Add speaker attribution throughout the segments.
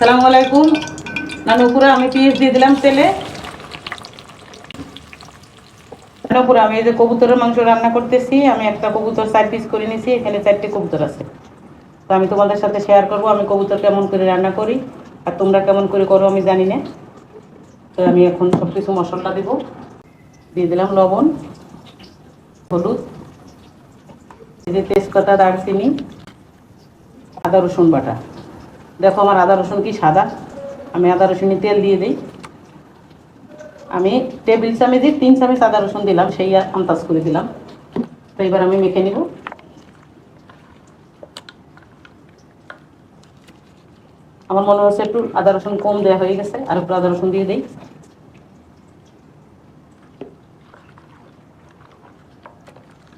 Speaker 1: সালামু আলাইকুম। নানুপুরা আমি পিস দিয়ে দিলাম তেলে নানুপুরা আমি এই যে কবুতরের মাংস রান্না করতেছি, আমি একটা কবুতর চার পিস করে নিয়েছি এখানে চারটে কবুতর আছে। তো আমি তোমাদের সাথে শেয়ার করব আমি কবুতর কেমন করে রান্না করি, আর তোমরা কেমন করে করো আমি জানি না। তো আমি এখন সব কিছু মশলা দেবো। দিয়ে দিলাম লবণ, হলুদ, এই যে তেজপাতা, দারচিনি, আদা, রসুন বাটা। দেখো আমার আদা রসুন কি সাদা? আমি আদা রসুনি তেল দিয়ে দিই। আমি টেবিল চামচে তিন চামচ আদা রসুন দিলাম, সেই আন্দাজ করে দিলাম। তো এবার আমি মেখে নিব। আমার মনে হচ্ছে একটু আদা রসুন কম দেওয়া হয়ে গেছে, আর একটু আদা রসুন দিয়ে দিই।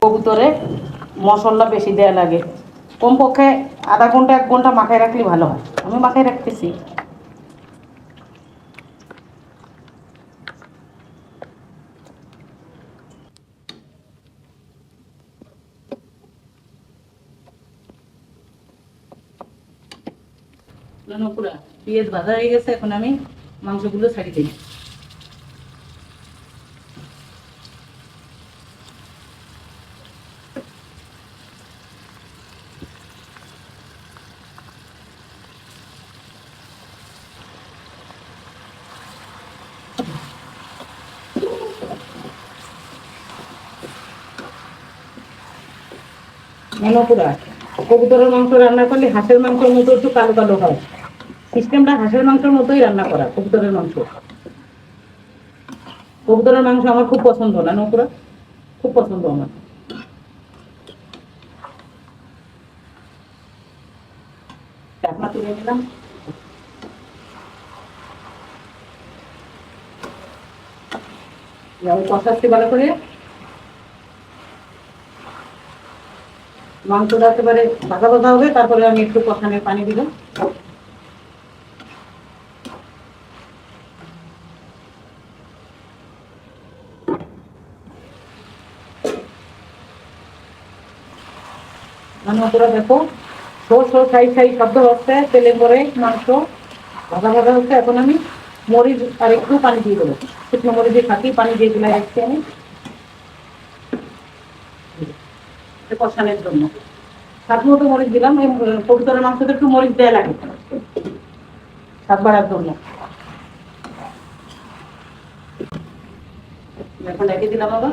Speaker 1: কবুতরে মশলা বেশি দেয়া লাগে। কমপক্ষে আধা ঘণ্টা, এক ঘণ্টা মাখায় রাখলে ভালো হয়। আমি মাখায় রাখতেছি। পুরা পেঁয়াজ ভাজা হয়ে গেছে এখন আমি মাংসগুলো ছাড়ি দিই। মনোপুরা কবুতরের মাংস রান্না করলে হাঁসের মাংসের মতো একটু কালো কালো হয়। সিস্টেমটা হাঁসের মাংসের মতোই রান্না করা, কবুতরের মাংস। কবুতরের মাংস আমার খুব পছন্দ না নপুরা খুব পছন্দ আমার। ঢাকনা তুলে নিলাম। কষাচ্ছি ভালো করে। মাংসটা একেবারে ভাজা ভাজা হবে, তারপরে আমি একটু কষানোর পানি দিলাম। দেখো হচ্ছে, তেলে মাংস ভাজা ভাজা হচ্ছে। এখন আমি মরিচ পানি দিয়ে দেবো। পানি দিয়ে আমি কষানোর জন্য। স্বাদ মরিচ দিলাম, এই কবুতরের মাংসতে একটু মরিচ দেওয়া লাগে। স্বাদ বাড়ার জন্য। এখন রেখে দিলাম আবার।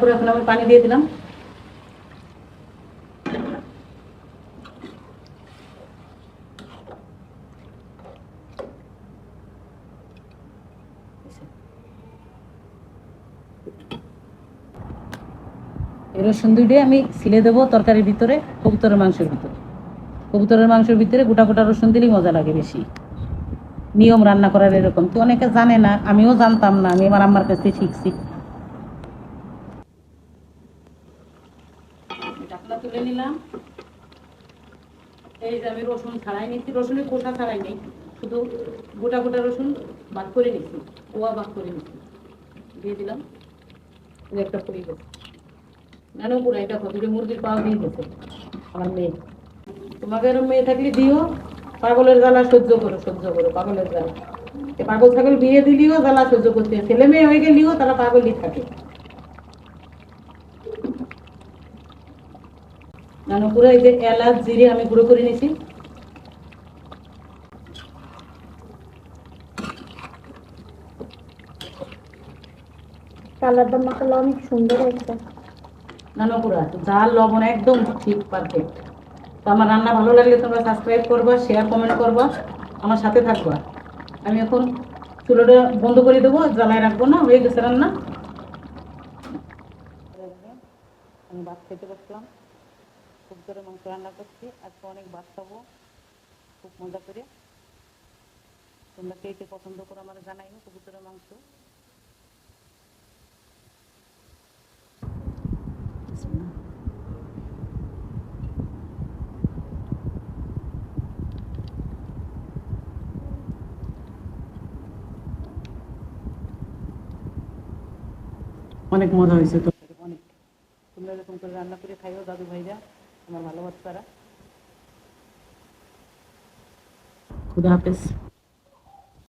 Speaker 1: করে এখন আমি পানি দিয়ে দিলাম। এই রসুন দুইটাই আমি ছিলে দেবো তরকারির ভিতরে কবুতরের মাংসের ভিতরে। কবুতরের মাংসের ভিতরে গোটা গোটা রসুন দিলেই মজা লাগে বেশি। নিয়ম রান্না করার এরকম। তো অনেকে জানে না, আমিও জানতাম না, আমি আমার আম্মার কাছে শিখছি। ঢাকনা তুলে নিলাম। এই যে আমি রসুন ছাড়াই নিচ্ছি, রসুনের খোসা ছাড়াই নেই, শুধু গোটা গোটা রসুন বাদ করে নিচ্ছি কোয়া বাদ করে নিচ্ছি। দিয়ে দিলাম। একটা নানো পুরো এটা মুরগির পাওয়া গেছে আমার মেয়ে। তোমাকে মেয়ে থাকলে দিও, পাগলের জ্বালা সহ্য করো সহ্য করো, পাগলের জ্বালা। পাগল ছাগল বিয়ে দিলেও জ্বালা সহ্য করতে ছেলে মেয়ে হয়ে গেলেও তারা পাগলই থাকে। নানো পুরো এই যে এলাচ, জিরে আমি গুঁড়ো করে নিছি।
Speaker 2: কালারটা মাখালে অনেক সুন্দর একটা
Speaker 1: নানো পুরা ঝাল, লবণ একদম ঠিক পারফেক্ট তো আমার রান্না ভালো লাগলে তোমরা সাবস্ক্রাইব করবা শেয়ার কমেন্ট করবা, আমার সাথে থাকবা। আমি এখন চুলোটা বন্ধ করে দেবো, জ্বালায় রাখব না, হয়ে গেছে রান্না। আমি ভাত খেতে বসলাম, খুব করে মাংস রান্না করছি, আজকে অনেক ভাত খাব, খুব মজা করে। তোমরা কে কে পছন্দ করো আমার জানাইও কবুতরের মাংস। অনেক মজা হয়েছে তো অনেক। তোমরা এরকম করে রান্না করে খাইও, দাদু ভাইরা, আমার ভালোবাসারা খুদা হাফেজ।